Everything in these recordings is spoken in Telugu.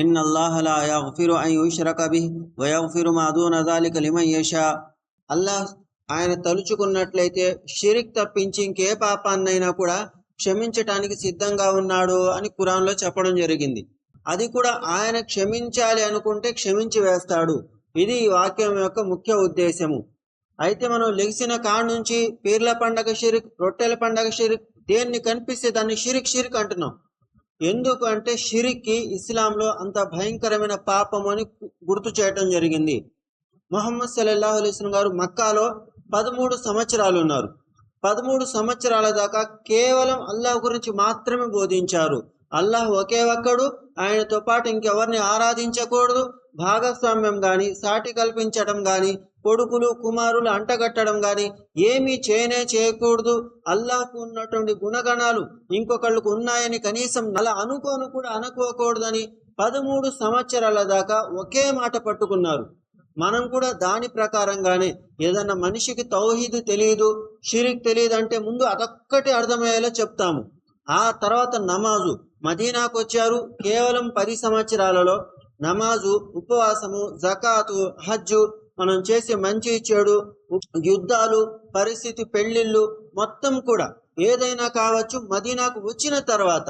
ఇన్ అల్లాహ లా యగ్ఫిరు అన్ యుష్రక బిహ్ వ యగ్ఫిరు మా దూన జాలిక లిమన్ యషా. అల్లాహ్ ఆయన తలుచుకున్నట్లయితే షిరిక్ తప్పించి ఇంకే పాపాన్నైనా కూడా క్షమించటానికి సిద్ధంగా ఉన్నాడు అని కురాన్లో చెప్పడం జరిగింది. అది కూడా ఆయన క్షమించాలి అనుకుంటే క్షమించి వేస్తాడు. ఇది ఈ వాక్యం యొక్క ముఖ్య ఉద్దేశము. అయితే మనం లెగిసిన కాడ నుంచి పీర్ల పండగ షిరిక్ రొట్టెల పండగ షిరిక్ దేన్ని కనిపిస్తే దాన్ని షిరిక్ షిరిక్ అంటున్నాం. ఎందుకు అంటే షిరిక్కి ఇస్లాంలో అంత భయంకరమైన పాపం అని గుర్తు చేయటం జరిగింది. మొహమ్మద్ సల్లాహు అలైస్లం గారు మక్కాలో పదమూడు సంవత్సరాలు ఉన్నారు. పదమూడు సంవత్సరాల దాకా కేవలం అల్లాహ్ గురించి మాత్రమే బోధించారు. అల్లాహ్ ఒకే ఒక్కడు ఆయనతో పాటు ఇంకెవరిని ఆరాధించకూడదు. భాగస్వామ్యం గాని సాటి కల్పించడం గాని కొడుకులు కుమారులు అంటగట్టడం గాని ఏమీ చేయనే చేయకూడదు. అల్లాహకు ఉన్నటువంటి గుణగణాలు ఇంకొకళ్ళకు ఉన్నాయని కనీసం అలా అనుకోను కూడా అనుకోకూడదని పదమూడు సంవత్సరాల దాకా ఒకే మాట పట్టుకున్నారు. మనం కూడా దాని ప్రకారంగానే ఏదన్నా మనిషికి తౌహీదు తెలియదు షిరిక్ తెలియదు అంటే ముందు అదొక్కటి అర్థమయ్యేలా చెప్తాము. ఆ తర్వాత నమాజు. మదీనాకు వచ్చారు కేవలం పది సంవత్సరాలలో నమాజు ఉపవాసము జకాతు హజ్జు మనం చేసే మంచి చెడు యుద్ధాలు పరిస్థితి పెళ్ళిళ్ళు మొత్తం కూడా ఏదైనా కావచ్చు మదీనాకు వచ్చిన తర్వాత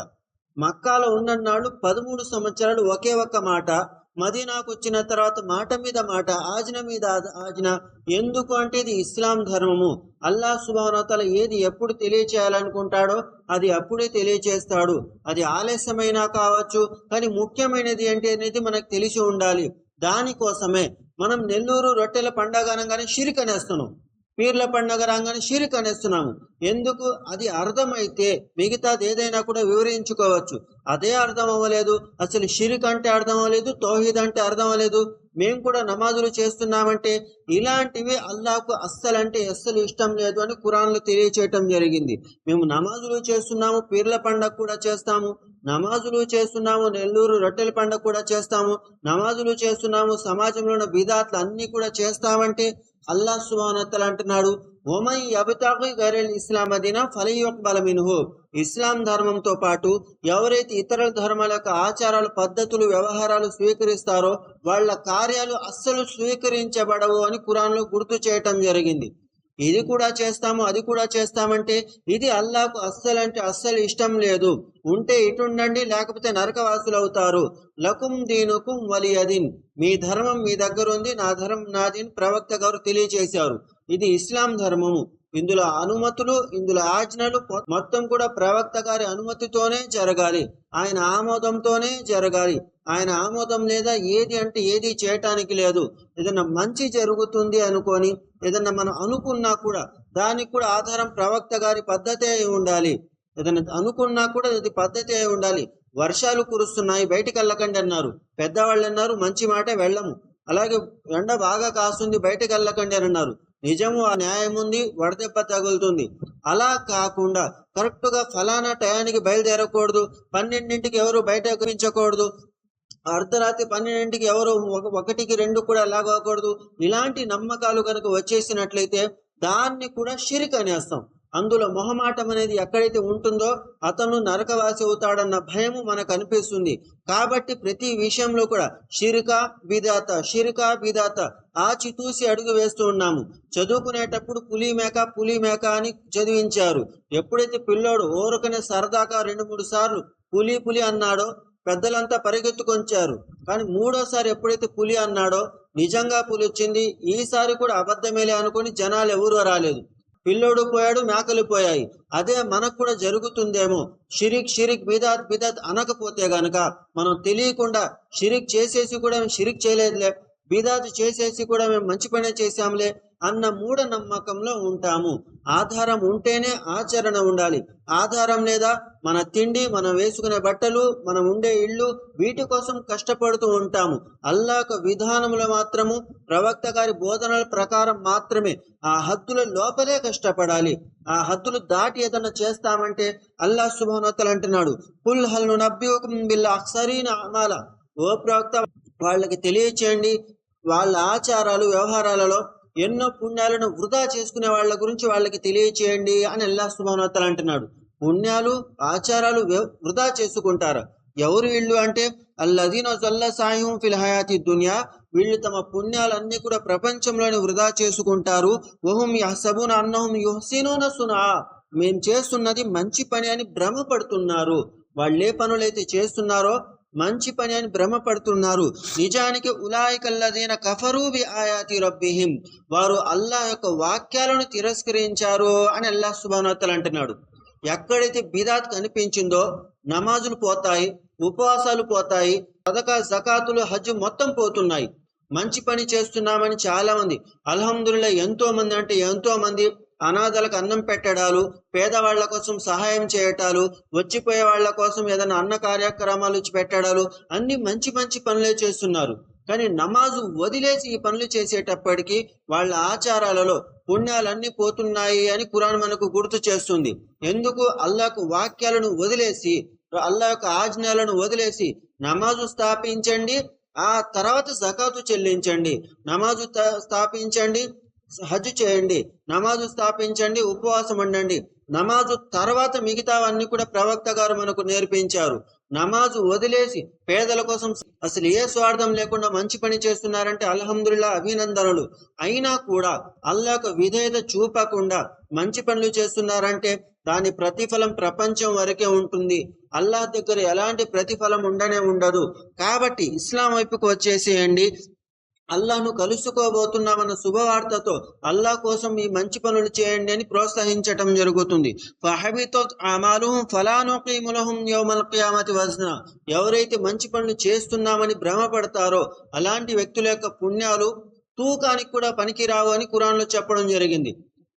మక్కాలో ఉన్ననాళ్ళు పదమూడు సంవత్సరాలు ఒకే ఒక్క మాట. మదీనాకు వచ్చిన తర్వాత మాట మీద మాట ఆజ్న మీద ఆజ్న ఎందుకు అంటే ఇది ఇస్లాం ధర్మము. అల్లా సుభానోతల ఏది ఎప్పుడు తెలియచేయాలనుకుంటాడో అది అప్పుడే తెలియచేస్తాడు. అది ఆలస్యమైనా కావచ్చు కానీ ముఖ్యమైనది ఏంటి అనేది మనకు తెలిసి ఉండాలి. దానికోసమే మనం నెల్లూరు రొట్టెల పండగ అనగానే షిరిక్ అనేస్తున్నాం. పీర్ల పండగ రాగానే షిరిక్ అనేస్తున్నాము ఎందుకు? అది అర్థమైతే మిగతాది ఏదైనా కూడా వివరించుకోవచ్చు. అదే అర్థం అవ్వలేదు అసలు షిరిక్ అంటే అర్థం అవ్వలేదు తోహీద్ అంటే అర్థం అవ్వలేదు మేము కూడా నమాజులు చేస్తున్నామంటే ఇలాంటివి అల్లాకు అస్సలు అంటే అస్సలు ఇష్టం లేదు అని కురాన్లు తెలియచేయటం జరిగింది. మేము నమాజులు చేస్తున్నాము పీర్ల పండగ కూడా చేస్తాము. నమాజులు చేస్తున్నాము నెల్లూరు రొట్టెల పండగ కూడా చేస్తాము నమాజులు చేస్తున్నాము సమాజంలో ఉన్న బిదాత్లు అన్ని కూడా చేస్తామంటే అల్లా సుబానత్తలు అంటున్నాడు ఒమై అబితాకు గైరల్ ఇస్లాం అదిన ఫలయోక్ మినుహు. ఇస్లాం ధర్మంతో పాటు ఎవరైతే ఇతర ధర్మాల యొక్క ఆచారాలు పద్ధతులు వ్యవహారాలు స్వీకరిస్తారో వాళ్ళ కార్యాలు అస్సలు స్వీకరించబడవు అని కురాన్లో గుర్తు చేయటం జరిగింది. ఇది కూడా చేస్తాము అది కూడా చేస్తామంటే ఇది అల్లాకు అస్సలు అంటే అస్సలు ఇష్టం లేదు. ఉంటే ఇటుండండి లేకపోతే నరకవాసులు అవుతారు లకుం దీనుకుం వలియదిన్. మీ ధర్మం మీ దగ్గర ఉంది నా ధర్మం నాదిన్ ప్రవక్త గారు తెలియజేశారు. ఇది ఇస్లాం ధర్మము. ఇందులో అనుమతులు ఇందులో ఆజ్ఞలు మొత్తం కూడా ప్రవక్త గారి అనుమతితోనే జరగాలి. ఆయన ఆమోదంతోనే జరగాలి. ఆయన ఆమోదం లేదా ఏది అంటే ఏది చేయటానికి లేదు. ఏదైనా మంచి జరుగుతుంది అనుకొని ఏదన్నా మనం అనుకున్నా కూడా దానికి కూడా ఆధారం ప్రవక్త గారి పద్ధతి అయి ఉండాలి. ఏదైనా అనుకున్నా కూడా అది పద్ధతి అయి ఉండాలి. వర్షాలు కురుస్తున్నాయి బయటికి వెళ్ళకండి అన్నారు. పెద్దవాళ్ళు అన్నారు మంచి మాట వెళ్ళము. అలాగే ఎండ బాగా కాస్తుంది బయటకు వెళ్ళకండి అని అన్నారు. నిజము ఆ న్యాయం ఉంది వడదెబ్బ తగులుతుంది. అలా కాకుండా కరెక్ట్గా ఫలానా టయానికి బయలుదేరకూడదు. పన్నెండింటికి ఎవరు బయట ఎక్కించకూడదు. అర్ధరాత్రి పన్నెండింటికి ఎవరు ఒక- ఒకటికి రెండు కూడా లాగకూడదు ఇలాంటి నమ్మకాలు కనుక వచ్చేసినట్లయితే దాన్ని కూడా షిరిక్ అనేస్తాం. అందులో మొహమాటం అనేది ఎక్కడైతే ఉంటుందో అతను నరకవాసి అవుతాడన్న భయము మనకు అనిపిస్తుంది. కాబట్టి ప్రతి విషయంలో కూడా షిరిక బిదాత షిరిక బిదాత ఆచితూసి అడుగు వేస్తూ ఉన్నాము. చదువుకునేటప్పుడు పులి మేక పులి మేక అని చదివించారు. ఎప్పుడైతే పిల్లోడు ఓరకనే సరదాగా రెండు మూడు సార్లు పులి పులి అన్నాడో పెద్దలంతా పరిగెత్తుకొంచారు. కానీ మూడోసారి ఎప్పుడైతే పులి అన్నాడో నిజంగా పులి వచ్చింది ఈసారి కూడా అబద్ధమేలే అనుకుని జనాలు ఎవరూ రాలేదు. పిల్లోడు పోయాడు మేకలు పోయాయి. అదే మనకు కూడా జరుగుతుందేమో. షిరిక్ షిరిక్ బిదాత్ బిదాత్ అనకపోతే గనక మనం తెలియకుండా షిరిక్ చేసేసి కూడా మేము షిరిక్ చేయలేదులే. బిదాత్ చేసేసి కూడా మేము మంచి పనే చేశాంలే. అన్న మూఢ నమ్మకంలో ఉంటాము. ఆధారం ఉంటేనే ఆచరణ ఉండాలి. ఆధారం లేదా మన తిండి మనం వేసుకునే బట్టలు మనం ఉండే ఇళ్ళు వీటి కోసం కష్టపడుతూ ఉంటాము. అల్లాహ్ విధానములు మాత్రము ప్రవక్త గారి బోధనల ప్రకారం మాత్రమే. ఆ హద్దుల లోపలే కష్టపడాలి. ఆ హద్దులు దాటి ఏదన్నా చేస్తామంటే అల్లా శుభోన్నతలు అంటున్నాడు. Pull హల్ను నబ్బియుకం bill అక్సరీన అమాల. ఓ ప్రవక్త వాళ్ళకి తెలియచేయండి. వాళ్ళ ఆచారాలు వ్యవహారాలలో ఎన్నో పుణ్యాలను వృధా చేసుకునే వాళ్ళ గురించి వాళ్ళకి తెలియచేయండి అని అల్లా సుభానోత్తలు అంటున్నాడు. పుణ్యాలు ఆచారాలు వ్య- వృధా చేసుకుంటారు. ఎవరు వీళ్ళు అంటే అల్లదీన జల్ల సాయం ఫిల్ హయాతి దునియా. వీళ్ళు తమ పుణ్యాలన్నీ కూడా ప్రపంచంలోనే వృధా చేసుకుంటారు. ఓహం యహసబున అన్నహం యుహ్సినూన సునా. మేము చేస్తున్నది మంచి పని అని భ్రమపడుతున్నారు. వాళ్ళు ఏ పనులైతే చేస్తున్నారో మంచి పని అని భ్రమపడుతున్నారు. నిజానికి ఉలాయికల్లదైన కఫరూబి ఆయాతి రబ్బిహిం. వారు అల్లా యొక్క వాక్యాలను తిరస్కరించారు అని అల్లాహ్ సుబానోత్తలు అంటున్నాడు. ఎక్కడైతే బిదాత్ కనిపించిందో నమాజులు పోతాయి ఉపవాసాలు పోతాయి పథక జకాతులు హజ్ మొత్తం పోతున్నాయి. మంచి పని చేస్తున్నామని చాలా మంది అల్హమ్దుల్లా ఎంతో మంది అంటే ఎంతో మంది అనాథలకు అన్నం పెట్టడాలు పేదవాళ్ళ కోసం సహాయం చేయటాలు వచ్చిపోయే వాళ్ళ కోసం ఏదైనా అన్న కార్యక్రమాలు పెట్టడాలు అన్ని మంచి మంచి పనులే చేస్తున్నారు. కానీ నమాజు వదిలేసి ఈ పనులు చేసేటప్పటికీ వాళ్ళ ఆచారాలలో పుణ్యాలన్నీ పోతున్నాయి అని కురాన్ మనకు గుర్తు చేస్తుంది. ఎందుకు? అల్లాకు వాక్యాలను వదిలేసి అల్లా యొక్క ఆజ్ఞలను వదిలేసి నమాజు స్థాపించండి ఆ తర్వాత జకాతు చెల్లించండి. నమాజు స్థాపించండి హజ్ చేయండి నమాజు స్థాపించండి ఉపవాసం ఉండండి. నమాజు తర్వాత మిగతావన్నీ కూడా ప్రవక్త గారు మనకు నేర్పించారు. నమాజు వదిలేసి పేదల కోసం అసలు ఏ స్వార్థం లేకుండా మంచి పని చేస్తున్నారంటే అల్హమ్దుల్లా అభినందనలు. అయినా కూడా అల్లాకు విధేయత చూపకుండా మంచి పనులు చేస్తున్నారంటే దాని ప్రతిఫలం ప్రపంచం వరకే ఉంటుంది. అల్లాహ్ దగ్గర ఎలాంటి ప్రతిఫలం ఉండనే ఉండదు. కాబట్టి ఇస్లాం వైపుకు వచ్చేసేయండి. అల్లాహ్ను కలుసుకోబోతున్నామన్న శుభవార్తతో అల్లాహ్ కోసం ఈ మంచి పనులు చేయండి అని ప్రోత్సహించటం జరుగుతుంది. ఫహబితత్ అమాలుహుం ఫలా నుకీము లహుం యౌమల్ ఎవరైతే మంచి పనులు చేస్తున్నామని భ్రమపడతారో అలాంటి వ్యక్తుల యొక్క పుణ్యాలు తూకానికి కూడా పనికిరావు అని కురాన్లో చెప్పడం జరిగింది.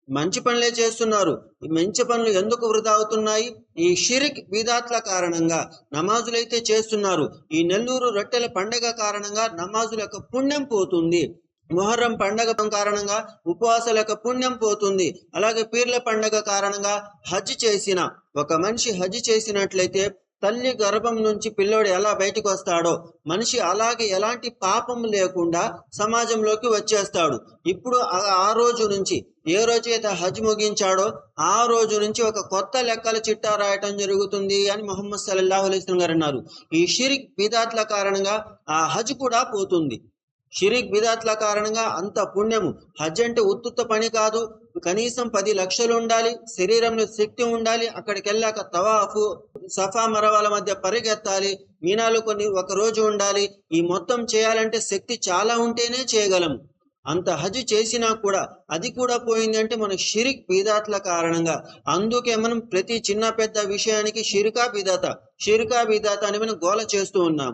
మంచి పనులే చేస్తున్నారు. ఈ మంచి పనులు ఎందుకు వృధా అవుతున్నాయి? ఈ షిరిక్ విధాత్ల కారణంగా నమాజులైతే చేస్తున్నారు. ఈ నెల్లూరు రొట్టెల పండగ కారణంగా నమాజుల యొక్క పుణ్యం పోతుంది. మొహర్రం పండగ కారణంగా ఉపవాసాల యొక్క పుణ్యం పోతుంది. అలాగే పీర్ల పండగ కారణంగా హజ్ చేసిన ఒక మనిషి హజ్ చేసినట్లయితే తల్లి గర్భం నుంచి పిల్లోడు ఎలా బయటకు వస్తాడో మనిషి అలాగే ఎలాంటి పాపం లేకుండా సమాజంలోకి వచ్చేస్తాడు. ఇప్పుడు ఆ- రోజు నుంచి ఏ రోజైతే హజ్ ముగించాడో ఆ రోజు నుంచి ఒక కొత్త లెక్కల చిట్టా రాయటం జరుగుతుంది అని మొహమ్మద్ సల్లాహు అలైహి గారు అన్నారు. ఈ షిరిక్ బిదాత్ల కారణంగా ఆ హజ్ కూడా పోతుంది. షిరిక్ బిదాత్ల కారణంగా అంత పుణ్యము. హజ్ అంటే ఉత్తుత్త పని కాదు. కనీసం పది లక్షలు ఉండాలి. శరీరంలో శక్తి ఉండాలి. అక్కడికి వెళ్ళాక తవాఫు సఫా మరవాల మధ్య పరిగెత్తాలి. మీనాలు కొన్ని ఒక రోజు ఉండాలి. ఈ మొత్తం చేయాలంటే శక్తి చాలా ఉంటేనే చేయగలం. అంత హజ్ చేసినా కూడా అది కూడా పోయింది అంటే మన షిరిక్ బీదాత్ల కారణంగా. అందుకే మనం ప్రతి చిన్న పెద్ద విషయానికి షిరికా బీదాత షిరికా బీదాత అని మనం గోల చేస్తూ ఉన్నాం